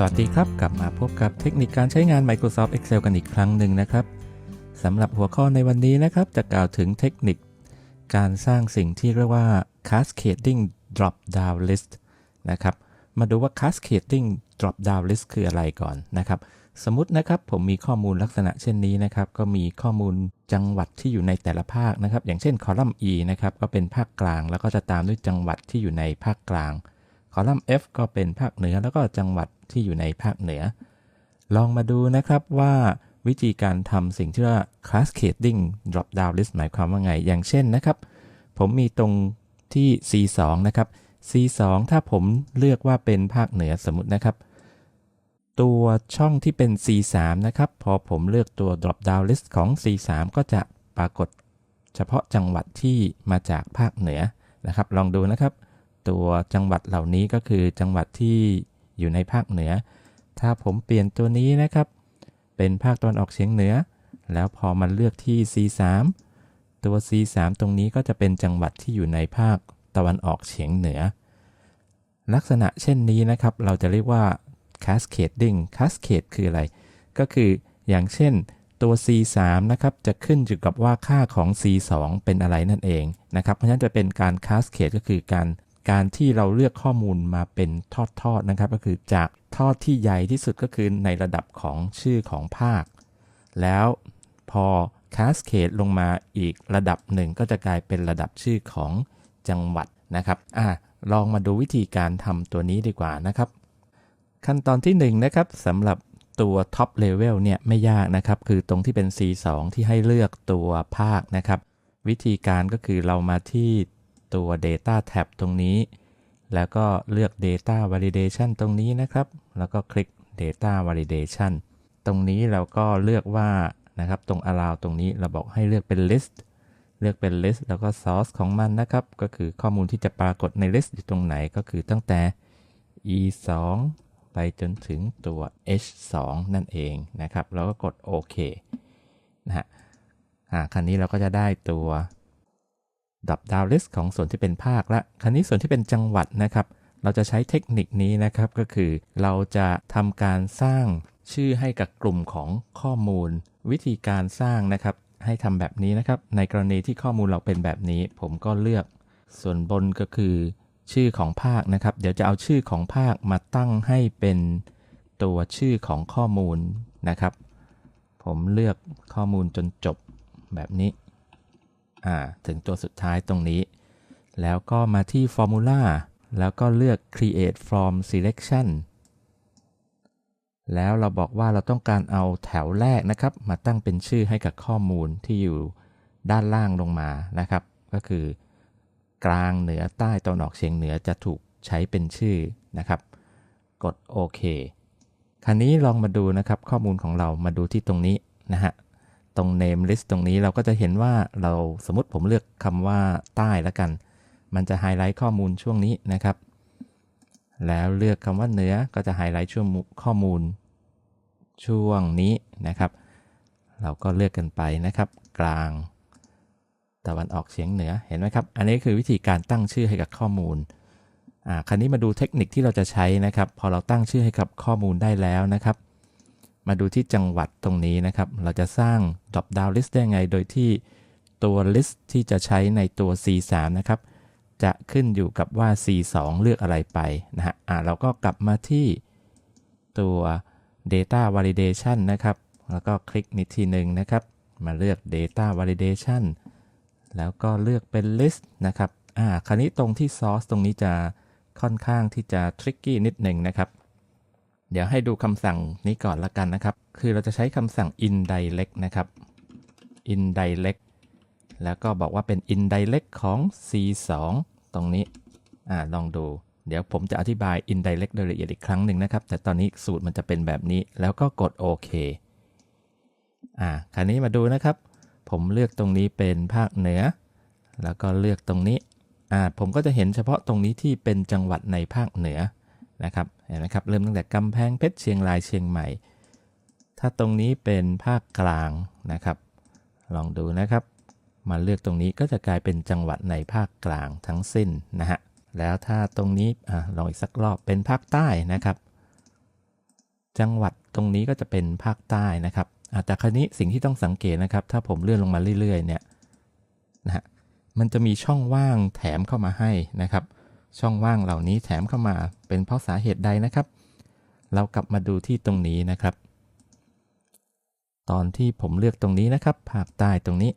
สวัสดีครับ กลับมาพบกับเทคนิคการใช้งาน Microsoft Excel กันอีกครั้งหนึ่งนะครับสำหรับหัวข้อในวันนี้นะครับ จะกล่าวถึงเทคนิค การสร้างสิ่งที่เรียกว่า cascading drop down list นะครับ มาดูว่า cascading drop down list คืออะไรก่อนนะครับ สมมตินะครับผมมีข้อมูลลักษณะเช่นนี้นะครับ ก็มีข้อมูลจังหวัดที่อยู่ในแต่ละภาคนะครับ อย่างเช่นคอลัมน์ E นะครับ ก็เป็นภาคกลาง แล้วก็จะตามด้วยจังหวัดที่อยู่ในภาคกลาง อลัมน์ F ก็เป็นภาคเหนือแล้วก็จังหวัดที่อยู่ในภาคเหนือ ลองมาดูนะครับว่าวิธีการทำสิ่งที่เรียกว่า cascading drop down list หมายความว่าไง อย่างเช่นนะครับ ผมมีตรงที่ C2 นะครับ C2 ถ้าผมเลือกว่าเป็นภาคเหนือสมมตินะครับ ตัวช่องที่เป็น C3 นะครับ พอผมเลือกตัว drop down list ของ C3 ก็จะปรากฏเฉพาะจังหวัดที่มาจากภาคเหนือนะครับ ลองดูนะครับ ตัวจังหวัดเหล่านี้ก็คือจังหวัดที่อยู่ในภาคเหนือ ถ้าผมเปลี่ยนตัวนี้นะครับ เป็นภาคตะวันออกเฉียงเหนือ แล้วพอมันเลือกที่ C3 ตัว C3 ตรงนี้ก็จะเป็นจังหวัดที่อยู่ในภาคตะวันออกเฉียงเหนือ ลักษณะเช่นนี้นะครับ เราจะเรียกว่า cascading cascade คืออะไร ก็คืออย่างเช่นตัว C3 นะครับ จะขึ้นอยู่กับว่าค่าของ C2 เป็นอะไรนั่นเองนะครับ เพราะฉะนั้นจะเป็นการ cascade ก็คือการ การที่เราเลือกข้อมูลมาเป็นทอดๆนะครับ ก็คือจากทอดที่ใหญ่ที่สุดก็คือในระดับของชื่อของภาค แล้วพอ cascade ลงมาอีกระดับหนึ่งก็จะกลายเป็นระดับชื่อของจังหวัดนะครับอะลองมาดูวิธีการทำตัวนี้ดีกว่านะครับ ขั้นตอนที่1นงนะครับสำหรับตัว top level เนี่ยไม่ยากนะครับ คือตรงที่เป็น C2 ที่ให้เลือกตัวภาคนะครับ วิธีการก็คือเรามาที่ ตัว data tab ตรงนี้ แล้วก็เลือก data validation ตรงนี้นะครับ แล้วก็คลิก data validation ตรงนี้เราก็เลือกว่านะครับตรง allow ตรงนี้เราบอกให้เลือกเป็น list เลือกเป็น list แล้วก็ source ของมันนะครับ ก็คือข้อมูลที่จะปรากฏใน list อยู่ตรงไหนก็คือตั้งแต่ e 2ไปจนถึงตัว h 2นั่นเองนะครับ แล้วก็กดโอเคนะฮะอ่าครั้นี้เราก็จะได้ตัว drop down list ของส่วนที่เป็นภาคละครั้นี้ส่วนที่เป็นจังหวัดนะครับ เราจะใช้เทคนิคนี้นะครับก็คือ เราจะทำการสร้างชื่อให้กับกลุ่มของข้อมูล วิธีการสร้างนะครับ ให้ทำแบบนี้นะครับ ในกรณีที่ข้อมูลเราเป็นแบบนี้ ผมก็เลือก ส่วนบนก็คือ ชื่อของภาคนะครับ เดี๋ยวจะเอาชื่อของภาคมาตั้งให้เป็นตัวชื่อของข้อมูลนะครับ ผมเลือกข้อมูลจนจบแบบนี้ ถึงตัวสุดท้ายตรงนี้ แล้วก็มาที่ Formula แล้วก็เลือก Create from Selection แล้วเราบอกว่าเราต้องการเอาแถวแรกนะครับ มาตั้งเป็นชื่อให้กับข้อมูลที่อยู่ด้านล่างลงมานะครับ ก็คือกลางเหนือใต้ตะวันออกเฉียงเหนือจะถูกใช้เป็นชื่อนะครับ กดโอเคคราวนี้ลองมาดูนะครับข้อมูลของเรามาดูที่ตรงนี้นะฮะ ตรง name list ตรงนี้เราก็จะเห็นว่าเราสมมติผมเลือกคำว่าใต้แล้วกัน มันจะไฮไลท์ข้อมูลช่วงนี้นะครับ แล้วเลือกคำว่าเหนือก็จะไฮไลท์ช่วงข้อมูลช่วงนี้นะครับ เราก็เลือกกันไปนะครับ กลางตะวันออกเฉียงเหนือเห็นไหมครับ อันนี้คือวิธีการตั้งชื่อให้กับข้อมูลอ่าคราวนี้มาดูเทคนิคที่เราจะใช้นะครับ พอเราตั้งชื่อให้กับข้อมูลได้แล้วนะครับ มาดูที่จังหวัดตรงนี้นะครับ เราจะสร้าง drop down list ได้ไง โดยที่ตัว list ที่จะใช้ในตัว C3 นะครับ จะขึ้นอยู่กับว่า C2 เลือกอะไรไปนะฮะอ่าเราก็กลับมาที่ตัว data validation นะครับ แล้วก็คลิกนิดทีหนึ่งนะครับ มาเลือก data validation แล้วก็เลือกเป็น list นะครับอ่าคราวนี้ตรงที่ source ตรงนี้จะค่อนข้างที่จะ tricky นิดหนึ่งนะครับ เดี๋ยวให้ดูคำสั่งนี้ก่อนละกันนะครับ คือเราจะใช้คำสั่ง indirect นะครับ indirect แล้วก็บอกว่าเป็น indirect ของ C2 ตรงนี้อ่าลองดู เดี๋ยวผมจะอธิบาย indirect โดยละเอียดอีกครั้งหนึ่งนะครับ แต่ตอนนี้สูตรมันจะเป็นแบบนี้ แล้วก็กดโอเคอ่าคราวนี้มาดูนะครับ ผมเลือกตรงนี้เป็นภาคเหนือ แล้วก็เลือกตรงนี้อ่าผมก็จะเห็นเฉพาะตรงนี้ที่เป็นจังหวัดในภาคเหนือ นะครับเห็นไหมครับเริ่มตั้งแต่กำแพงเพชรเชียงรายเชียงใหม่ ถ้าตรงนี้เป็นภาคกลางนะครับ ลองดูนะครับ มาเลือกตรงนี้ก็จะกลายเป็นจังหวัดในภาคกลางทั้งสิ้นนะฮะแล้วถ้าตรงนี้อลองอีกสักรอบเป็นภาคใต้นะครับ จังหวัดตรงนี้ก็จะเป็นภาคใต้นะครับแต่คราวนี้สิ่งที่ต้องสังเกตนะครับ ถ้าผมเลื่อนลงมาเรื่อยๆเนี่ยนะฮะมันจะมีช่องว่างแถมเข้ามาให้นะครับ ช่องว่างเหล่านี้แถมเข้ามาเป็นเพราะสาเหตุใดนะครับ เรากลับมาดูที่ตรงนี้นะครับ ตอนที่ผมเลือกตรงนี้นะครับ ภาคใต้ตรงนี้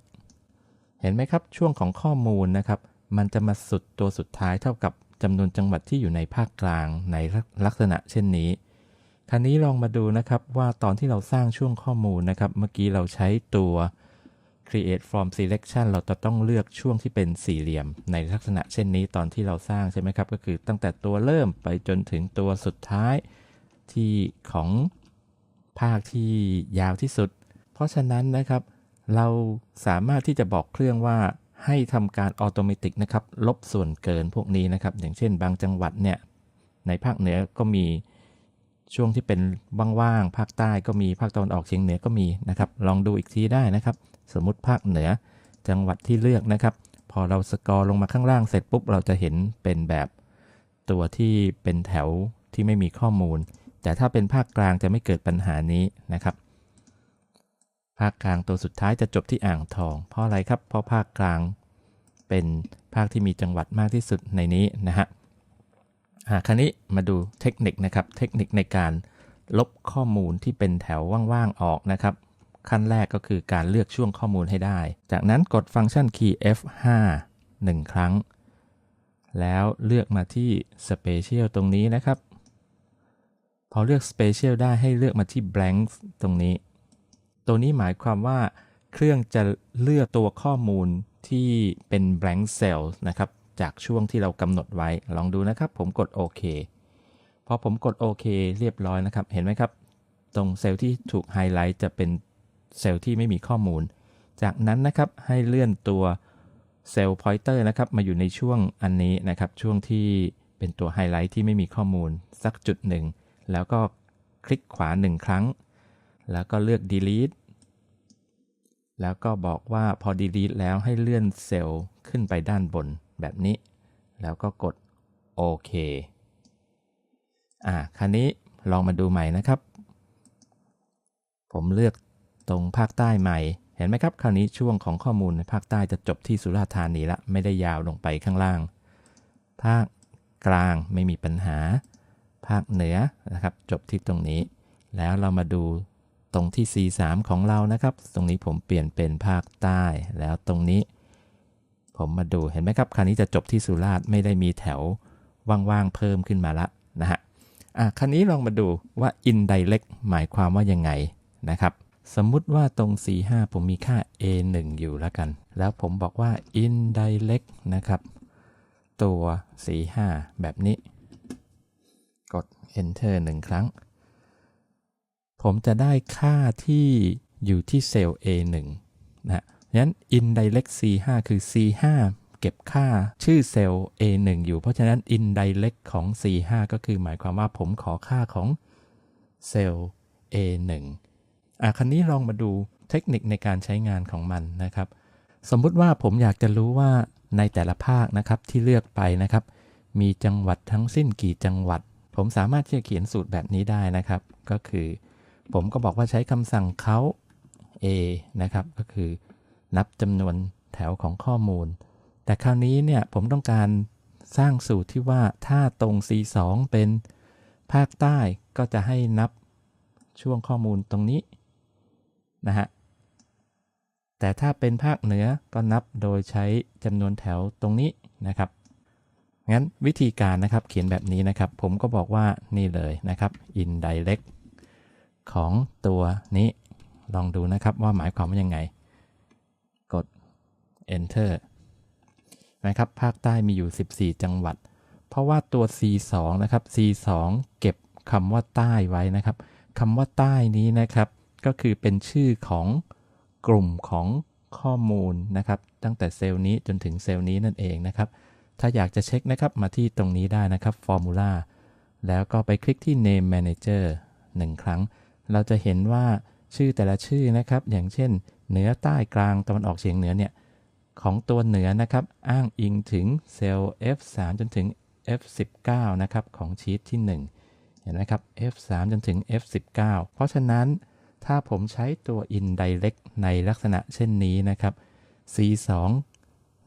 เห็นไหมครับช่วงของข้อมูลนะครับ มันจะมาสุดตัวสุดท้ายเท่ากับจำนวนจังหวัดที่อยู่ในภาคกลางในลักษณะเช่นนี้คราวนี้ลองมาดูนะครับว่าตอนที่เราสร้างช่วงข้อมูลนะครับ เมื่อกี้เราใช้ตัว create from selection เราจะต้องเลือกช่วงที่เป็นสี่เหลี่ยม ในลักษณะเช่นนี้ตอนที่เราสร้างใช่ไหมครับ ก็คือตั้งแต่ตัวเริ่มไปจนถึงตัวสุดท้ายที่ของภาคที่ยาวที่สุด เพราะฉะนั้นนะครับ เราสามารถที่จะบอกเครื่องว่าให้ทำการออโตเมติกนะครับ ลบส่วนเกินพวกนี้นะครับ อย่างเช่นบางจังหวัดเนี่ย ในภาคเหนือก็มี ช่วงที่เป็นว่างๆภาคใต้ก็มีภาคตะวันออกเฉียงเหนือก็มีนะครับ ลองดูอีกทีได้นะครับ สมมติภาคเหนือจังหวัดที่เลือกนะครับ พอเราสกอร์ลงมาข้างล่างเสร็จปุ๊บเราจะเห็นเป็นแบบตัวที่เป็นแถวที่ไม่มีข้อมูล แต่ถ้าเป็นภาคกลางจะไม่เกิดปัญหานี้นะครับ ภาคกลางตัวสุดท้ายจะจบที่อ่างทอง เพราะอะไรครับ เพราะภาคกลางเป็นภาคที่มีจังหวัดมากที่สุดในนี้นะฮะ คราวนี้มาดูเทคนิคนะครับ เทคนิคในการลบข้อมูลที่เป็นแถวว่างๆออกนะครับ ขั้นแรกก็คือการเลือกช่วงข้อมูลให้ได้ จากนั้นกดฟังก์ชัน key F5 1 ครั้ง แล้วเลือกมาที่ Special ตรงนี้นะครับ พอเลือก Special ได้ให้เลือกมาที่ Blank ตรงนี้ ตัวนี้หมายความว่า เครื่องจะเลือกตัวข้อมูลที่เป็น blank cell นะครับ จากช่วงที่เรากำหนดไว้ ลองดูนะครับ ผมกดโอเคพอผมกดโอเคเรียบร้อยนะครับ เห็นไหมครับ ตรงเซลล์ที่ถูกไฮไลท์จะเป็นเซลล์ที่ไม่มีข้อมูล จากนั้นนะครับให้เลื่อนตัวเซลล์พอยเตอร์นะครับมาอยู่ในช่วงอันนี้นะครับ ช่วงที่เป็นตัวไฮไลท์ที่ไม่มีข้อมูลสักจุดหนึ่ง แล้วก็คลิกขวา 1 ครั้ง แล้วก็เลือก delete แล้วก็บอกว่าพอ delete แล้วให้เลื่อนเซลล์ขึ้นไปด้านบน แบบนี้ แล้วก็กดโอเคอ่าคราวนี้ลองมาดูใหม่นะครับ ผมเลือกตรงภาคใต้ใหม่ เห็นไหมครับ คราวนี้ช่วงของข้อมูลในภาคใต้จะจบที่สุราษฎร์ธานีละ ไม่ได้ยาวลงไปข้างล่าง ภาคกลางไม่มีปัญหา ภาคเหนือนะครับ จบที่ตรงนี้ แล้วเรามาดูตรงที่ C3 ของเรานะครับ ตรงนี้ผมเปลี่ยนเป็นภาคใต้ แล้วตรงนี้ ผมมาดูเห็นไหมครับ คราวนี้จะจบที่สุราษฎร์ไม่ได้มีแถวว่างๆเพิ่มขึ้นมาละนะฮะอะคราวนี้ลองมาดูว่า indirect หมายความว่ายังไงนะครับสมมุติว่าตรง C5 ผมมีค่า A1 อยู่แล้วกัน แล้วผมบอกว่า indirect นะครับ ตัว C5 แบบนี้ กด enter 1 ครั้ง ผมจะได้ค่าที่อยู่ที่เซลล์ A1 นะ งั้น indirect C5 คือ C5 เก็บค่าชื่อเซลล์ A1 อยู่ เพราะฉะนั้น indirect ของ C5 ก็คือหมายความว่าผมขอค่าของเซลล์ A1 อะคันนี้ลองมาดูเทคนิคในการใช้งานของมันนะครับ สมมุติว่าผมอยากจะรู้ว่าในแต่ละภาคนะครับที่เลือกไปนะครับ มีจังหวัดทั้งสิ้นกี่จังหวัด ผมสามารถที่จะเขียนสูตรแบบนี้ได้นะครับ ก็คือ ผมก็บอกว่าใช้คำสั่งเขา A นะครับ ก็คือ นับจำนวนแถวของข้อมูล แต่คราวนี้เนี่ยผมต้องการสร้างสูตรที่ว่าถ้าตรง C2 เป็นภาคใต้ก็จะให้นับช่วงข้อมูลตรงนี้นะฮะ แต่ถ้าเป็นภาคเหนือก็นับโดยใช้จำนวนแถวตรงนี้นะครับ งั้นวิธีการนะครับเขียนแบบนี้นะครับ ผมก็บอกว่านี่เลยนะครับ indirect ของตัวนี้ลองดูนะครับว่าหมายความว่ายังไง enter นะครับภาคใต้มีอยู่ 14 จังหวัด เพราะว่าตัว C2 นะครับ C2 เก็บคำว่าใต้ไว้นะครับคำว่าใต้นี้นะครับ ก็คือเป็นชื่อของกลุ่มของข้อมูลนะครับ ตั้งแต่เซลล์นี้จนถึงเซลล์นี้นั่นเองนะครับ ถ้าอยากจะเช็คนะครับมาที่ตรงนี้ได้นะครับ Formula แล้วก็ไปคลิกที่ Name Manager 1 ครั้ง เราจะเห็นว่าชื่อแต่ละชื่อนะครับ อย่างเช่น เหนือใต้กลางตะวันออกเฉียงเหนือเนี่ย ของตัวเหนือนะครับ อ้างอิงถึงเซลล์ F3 จนถึง F19 นะครับ ของชีตที่ 1 เห็นไหมครับ F3 จนถึง F19 เพราะฉะนั้นถ้าผมใช้ตัว indirect ในลักษณะเช่นนี้นะครับ C2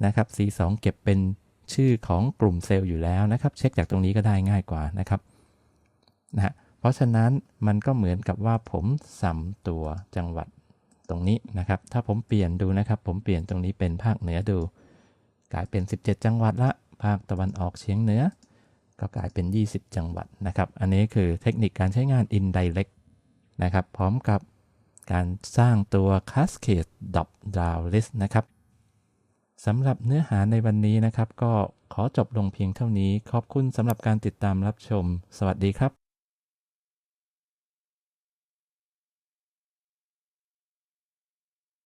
นะครับ C2 เก็บเป็นชื่อของกลุ่มเซลล์อยู่แล้วนะครับ เช็คจากตรงนี้ก็ได้ง่ายกว่านะครับนะฮะเพราะฉะนั้นมันก็เหมือนกับว่าผมสัมตัวจังหวัด ตรงนี้นะครับ ถ้าผมเปลี่ยนดูนะครับ ผมเปลี่ยนตรงนี้เป็นภาคเหนือดู กลายเป็น 17 จังหวัดละ ภาคตะวันออกเฉียงเหนือ ก็กลายเป็น 20 จังหวัดนะครับ อันนี้คือเทคนิคการใช้งาน indirect นะครับ พร้อมกับการสร้างตัว cascade drop down list นะครับสำหรับเนื้อหาในวันนี้นะครับ ก็ขอจบลงเพียงเท่านี้ ขอบคุณสำหรับการติดตามรับชม สวัสดีครับ